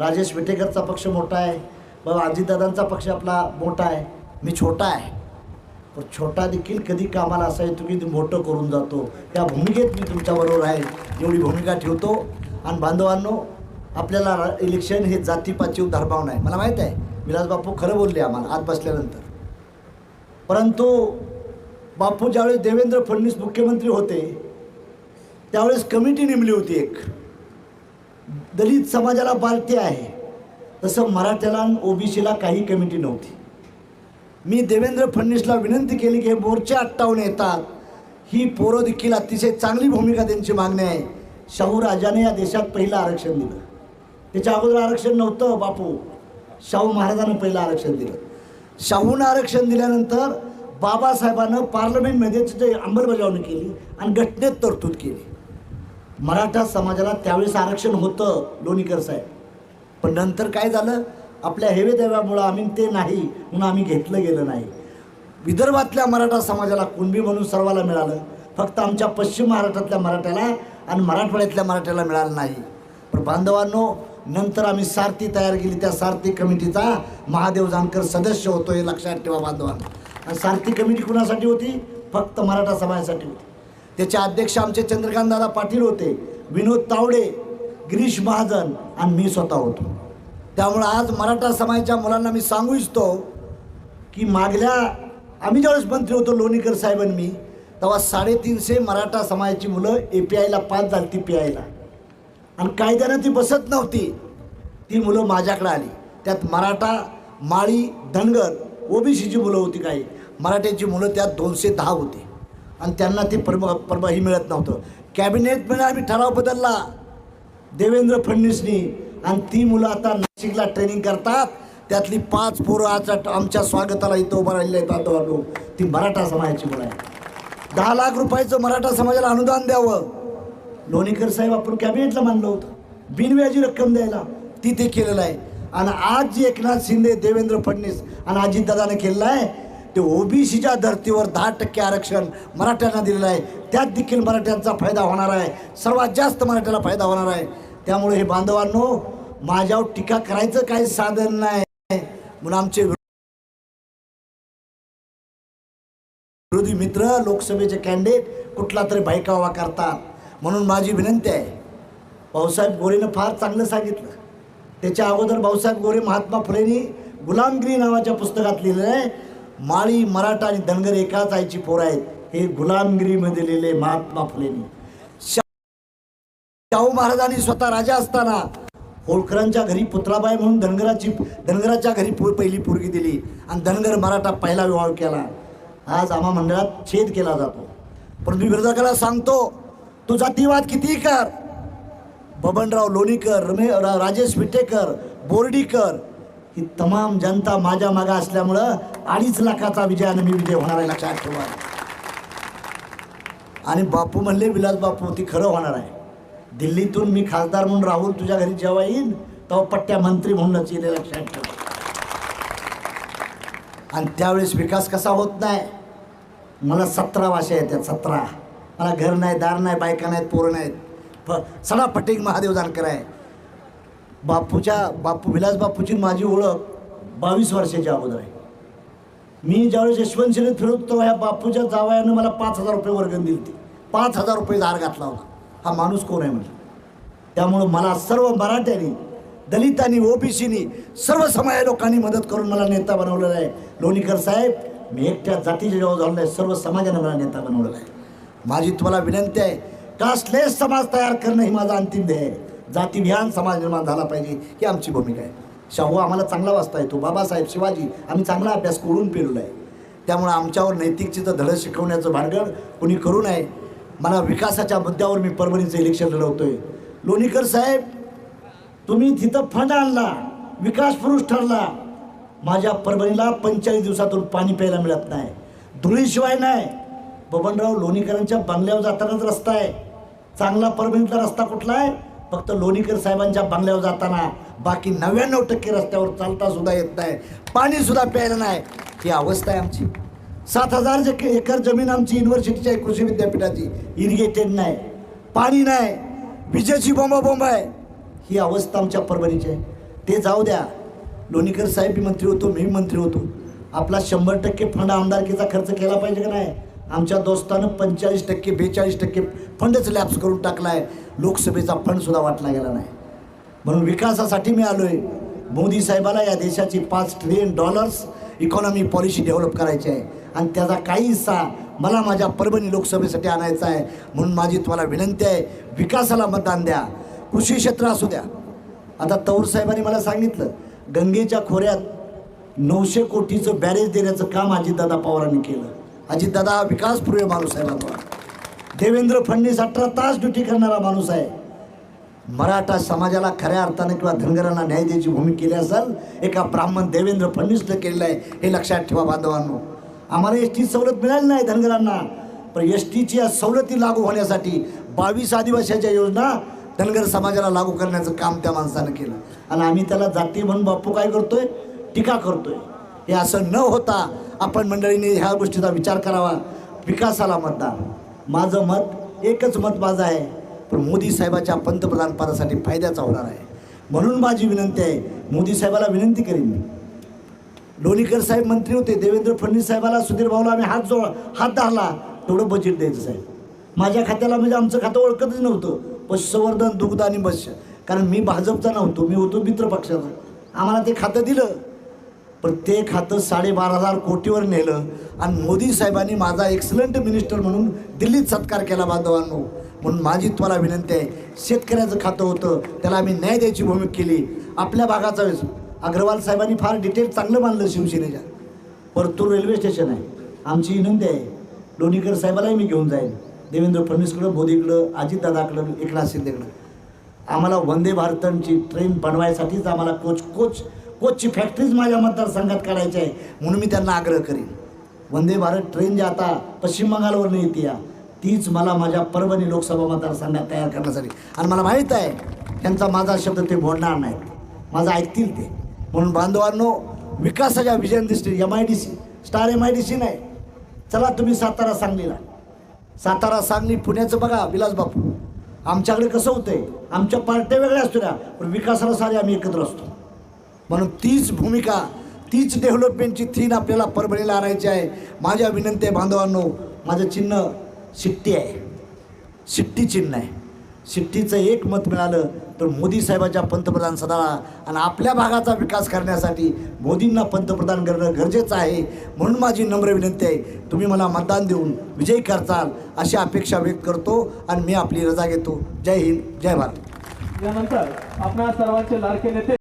राजेश विटेकरचा पक्ष मोठा आहे. बाबा अजितदादांचा पक्ष आपला मोठा आहे. मी छोटा आहे. पण छोटा देखील कधी कामाला असा येतो की मोठं करून जातो. त्या भूमिकेत मी तुमच्याबरोबर आहे. एवढी भूमिका ठेवतो. आणि बांधवांनो आपल्याला इलेक्शन हे जातीपाचीव धर्माव नाही मला माहीत आहे. विलास बापू खरं बोलले आम्हाला आत बसल्यानंतर. परंतु बापू ज्यावेळेस देवेंद्र फडणवीस मुख्यमंत्री होते त्यावेळेस कमिटी नेमली होती एक. दलित समाजाला पार्टी आहे. तसं मराठ्याला ओबीसीला काही कमिटी नव्हती. मी देवेंद्र फडणवीसला विनंती केली की हे मोर्चे अट्टावून येतात. ही पोरं देखील अतिशय चांगली भूमिका त्यांची मागणी आहे. शाहू राजाने या देशात पहिलं आरक्षण दिलं. त्याच्या अगोदर आरक्षण नव्हतं बापू. शाहू महाराजानं पहिलं आरक्षण दिलं. शाहूनं आरक्षण दिल्यानंतर बाबासाहेबानं पार्लमेंटमध्ये त्याची अंमलबजावणी केली आणि घटनेत तरतूद केली. मराठा समाजाला त्यावेळेस आरक्षण होतं लोणीकर साहेब. पण नंतर काय झालं? आपल्या हेवेदेव्यामुळं आम्ही ते नाही म्हणून आम्ही घेतलं गेलं नाही. विदर्भातल्या मराठा समाजाला कुणबी म्हणून सर्वाला मिळालं फक्त आमच्या पश्चिम महाराष्ट्रातल्या मराठ्याला आणि मराठवाड्यातल्या मराठ्याला मिळालं नाही. पण बांधवांनो नंतर आम्ही सारथी तयार केली त्या सारथी कमिटीचा महादेव जानकर सदस्य होतो हे लक्षात ठेवा बांधवांना. आणि सारथी कमिटी कुणासाठी होती? फक्त मराठा समाजासाठी होती. त्याचे अध्यक्ष आमचे चंद्रकांतदादा पाटील होते विनोद तावडे गिरीश महाजन आणि मी स्वतः होतो. त्यामुळं आज मराठा समाजाच्या मुलांना मी सांगू इच्छितो की मागल्या आम्ही ज्यावेळेस मंत्री होतो लोणीकर साहेबांनी मी तेव्हा साडेतीनशे मराठा समाजाची मुलं ए पी आयला पास झाली ती पी आयला आणि कायद्यानं ती बसत नव्हती. ती मुलं माझ्याकडे आली. त्यात मराठा माळी धनगर ओबीसीची मुलं होती काही. मराठ्याची मुलं त्यात दोनशे दहा होती. आणि त्यांना ते परब परब ही मिळत नव्हतं. कॅबिनेटमध्ये आम्ही ठराव बदलला. देवेंद्र फडणवीसनी. आणि ती मुलं आता नाशिकला ट्रेनिंग करतात. त्यातली पाच पोरं आज आमच्या स्वागताला इथं उभं राहिलेले आहेत बांधवांनो ती मराठा समाजाची मुलं आहे दहा लाख रुपयाचं मराठा समाजाला अनुदान द्यावं. लोणीकर साहेब आपण कॅबिनेटला मानलं होतं. बिनव्याजी रक्कम द्यायला. ती ते केलेलं आहे. आणि आज जी एकनाथ शिंदे देवेंद्र फडणवीस आणि अजितदादाने केलेलं आहे ते ओबीसीच्या धर्तीवर दहा टक्के आरक्षण मराठ्यांना दिलेलं आहे. त्यात देखील मराठ्यांचा फायदा होणार आहे. सर्वात जास्त मराठ्याला फायदा होणार आहे. त्यामुळे हे बांधवांनो माझ्यावर टीका करायचं काही साधन नाही. म्हणून आमचे विरोधी मित्र लोकसभेचे कॅन्डिडेट कुठला तरी बायकावा करतात. म्हणून माझी विनंती आहे भाऊसाहेब गोरेनं फार चांगलं सांगितलं. त्याच्या अगोदर भाऊसाहेब गोरे महात्मा फुलेंनी गुलामगिरी नावाच्या पुस्तकात लिहिलं आहे. माळी मराठा आणि धनगर एकाच आईची पोरं आहेत. हे गुलामगिरीमध्ये लिहिले महात्मा फुलेंनी. शाहू महाराजांनी स्वतः राजा असताना होळकरांच्या घरी पुतळाबाई म्हणून धनगराची धनगराच्या घरी पो पहिली पोरगी दिली आणि धनगर मराठा पहिला विवाह केला. आज आम्हा मंडळात छेद केला जातो. परंतु विरोधकाला सांगतो तू जातीवाद किती कर. बबनराव लोणीकर रमे राजेश विटेकर बोर्डीकर ही तमाम जनता माझ्या मागा असल्यामुळं अडीच लाखाचा विजयानं मी विजय होणार आहे लक्षात ठेवा. आणि बापू म्हणले विलास बापू ती खरं होणार आहे. दिल्लीतून मी खासदार म्हणून राहुल तुझ्या घरी जेव्हा येईन तेव्हा पट्ट्या मंत्री म्हणूनच येईल लक्षात ठेवा. आणि त्यावेळेस विकास कसा होत नाही? मला सतरा भाषा येतात सतरा. मला घर नाही दार नाही बायका नाहीत पोरं नाहीत. फ सडा पटेक महादेव जानकर आहे. बापूच्या बापू विलास बापूची माझी ओळख बावीस वर्षाच्या अगोदर आहे. मी ज्यावेळेस यशवंत फिरत होतो ह्या बापूच्या जावयानं मला पाच हजार रुपये वर्गण दिली ती पाच हजार रुपये दार घातला होता. हा माणूस कोण आहे म्हणजे त्यामुळं मला सर्व मराठ्यांनी दलितांनी ओबीसीनी सर्व समाज लोकांनी मदत करून मला नेता बनवलेला आहे. लोणीकर साहेब मी एकट्या जातीच्या जेव्हा झालो नाही सर्व समाजाने मला नेता बनवलेला आहे. माझी तुम्हाला विनंती आहे कास्टलेस समाज तयार करणं ही माझा अंतिम ध्येय आहे. जातीभियान समाज निर्माण झाला पाहिजे ही आमची भूमिका आहे. शाहू आम्हाला चांगला वाचता येतो बाबासाहेब शिवाजी आम्ही चांगला अभ्यास करून पेरलो आहे त्यामुळं आमच्यावर नैतिकतेचं धडं शिकवण्याचं भानगड कोणी करू नये. मला विकासाच्या मुद्द्यावर मी परभणीचं इलेक्शन लढवतोय. लोणीकर साहेब तुम्ही तिथं फंड आणला विकास पुरुष ठरला. माझ्या परभणीला पंचेचाळीस दिवसातून पाणी प्यायला मिळत नाही. धुळीशिवाय नाही. बबनराव लोणीकरांच्या बंगल्यावर जातानाच रस्ता आहे. चांगला परभणीतला रस्ता कुठला आहे? फक्त लोणीकर साहेबांच्या बंगल्यावर जाताना. बाकी नव्याण्णव टक्के रस्त्यावर चालता सुद्धा येत नाही. पाणी सुद्धा प्यायला नाही. ही अवस्था आहे आमची. सात हजार जे एकर जमीन आमची युनिव्हर्सिटीची आहे कृषी विद्यापीठाची. इरिगेटेड नाही. पाणी नाही. विजेची बोंबा बोंब आहे. ही अवस्था आमच्या परभणीची आहे. ते जाऊ द्या. लोणीकर साहेब मंत्री होतो मी मंत्री होतो. आपला शंभर टक्के फंड आमदारकीचा खर्च केला पाहिजे का नाही? आमच्या दोस्तानं पंचेचाळीस टक्के बेचाळीस टक्के फंडच लॅप्स करून टाकला आहे लोकसभेचा फंडसुद्धा वाटला गेला नाही. म्हणून विकासासाठी मी आलो आहे मोदी साहेबाला या देशाची पाच trillion dollars economy policy develop करायची आहे. आणि त्याचा काही हिस्सा मला माझ्या परभणी लोकसभेसाठी आणायचा आहे. म्हणून माझी तुम्हाला विनंती आहे विकासाला मतदान द्या. कृषी क्षेत्र असू द्या. आता तौर साहेबांनी मला सांगितलं गंगेच्या खोऱ्यात नऊशे कोटीचं बॅरेज देण्याचं काम अजितदादा पवारांनी केलं. अजितदादा हा विकासपूर्व माणूस आहे बाबा. देवेंद्र फडणवीस अठरा तास ड्युटी करणारा माणूस आहे. मराठा समाजाला खऱ्या अर्थानं किंवा धनगरांना न्याय द्यायची भूमिका केली असेल एका ब्राह्मण देवेंद्र फडणवीसनं केलेलं आहे हे लक्षात ठेवा बांधवांनो. आम्हाला एस टी सवलत मिळाली नाही धनगरांना पण एस टीची या सवलती लागू होण्यासाठी बावीस आदिवासीच्या योजना धनगर समाजाला लागू करण्याचं काम त्या माणसानं केलं. आणि आम्ही त्याला जाती म्हणून बापू काय करतोय? टीका करतोय. हे असं न होता आपण मंडळीने ह्या गोष्टीचा विचार करावा. विकासाला मतदान. माझं मत एकच मत माझं आहे. पण मोदी साहेबाच्या पंतप्रधानपदासाठी फायद्याचा होणार आहे. म्हणून माझी विनंती आहे मोदी साहेबाला विनंती करीन मी. लोणीकर साहेब मंत्री होते देवेंद्र फडणवीस साहेबाला सुधीर भाऊला आम्ही हात जोड हात धरला तेवढं बजेट द्यायचं साहेब. माझ्या खात्याला म्हणजे आमचं खातं ओळखतच नव्हतं. पशुसंवर्धन दुग्ध आणि मत्स्य. कारण मी भाजपचा नव्हतो मी होतो मित्र पक्षाचा. आम्हाला ते खातं दिलं. पण ते खातं साडेबारा हजार कोटीवर नेलं आणि मोदी साहेबांनी माझा एक्सलंट मिनिस्टर म्हणून दिल्लीत सत्कार केला बांधवांनो. म्हणून माझी तुम्हाला विनंती आहे शेतकऱ्याचं खातं होतं त्याला आम्ही न्याय द्यायची भूमिका केली. आपल्या भागाचा वेळेस अग्रवाल साहेबांनी फार डिटेल चांगलं मानलं शिवसेनेच्या. परतूर रेल्वे स्टेशन आहे. आमची विनंती आहे लोणीकर साहेबालाही मी घेऊन जाईन. देवेंद्र फडणवीसकडं मोदीकडं अजितदादाकडं एकनाथ शिंदेकडं. आम्हाला वंदे भारतची ट्रेन बनवायसाठीच आम्हाला कोच कोच कोचची फॅक्टरीज माझ्या मतदारसंघात काढायची आहे म्हणून मी त्यांना आग्रह करीन. वंदे भारत ट्रेन जी आता पश्चिम बंगालवरून येते या. तीच मला माझ्या परभणी लोकसभा मतदारसंघात तयार करण्यासाठी. आणि मला माहीत आहे त्यांचा माझा शब्द ते बोलणार नाहीत. माझं ऐकतील ते. म्हणून बांधवांनो विकासाच्या विजन दिसते M I D C star M I D C नाही. चला तुम्ही सातारा सांगलीला. सातारा सांगली पुण्याचं बघा विलास बापू. आमच्याकडे कसं होतंय आमच्या पार्ट्या वेगळ्या असतो ना पण विकासाला सारे आम्ही एकत्र असतो. म्हणून तीच भूमिका तीच डेव्हलपमेंटची थीन आपल्याला परभणीला आणायची आहे. माझ्या विनंती आहे बांधवांनो. माझं चिन्ह शिट्टी आहे. शिट्टी चिन्ह आहे. शिट्टीचं एक मत मिळालं तर मोदी साहेबाच्या पंतप्रधान सदाला आणि आपल्या भागाचा विकास करण्यासाठी मोदींना पंतप्रधान करणं गरजेचं आहे म्हणून माझी नम्र विनंती आहे. तुम्ही मला मतदान देऊन विजयी करताल अशी अपेक्षा व्यक्त करतो आणि मी आपली रजा घेतो. जय हिंद जय भारत. यानंतर आपल्या सर्वांचे लाडके नेते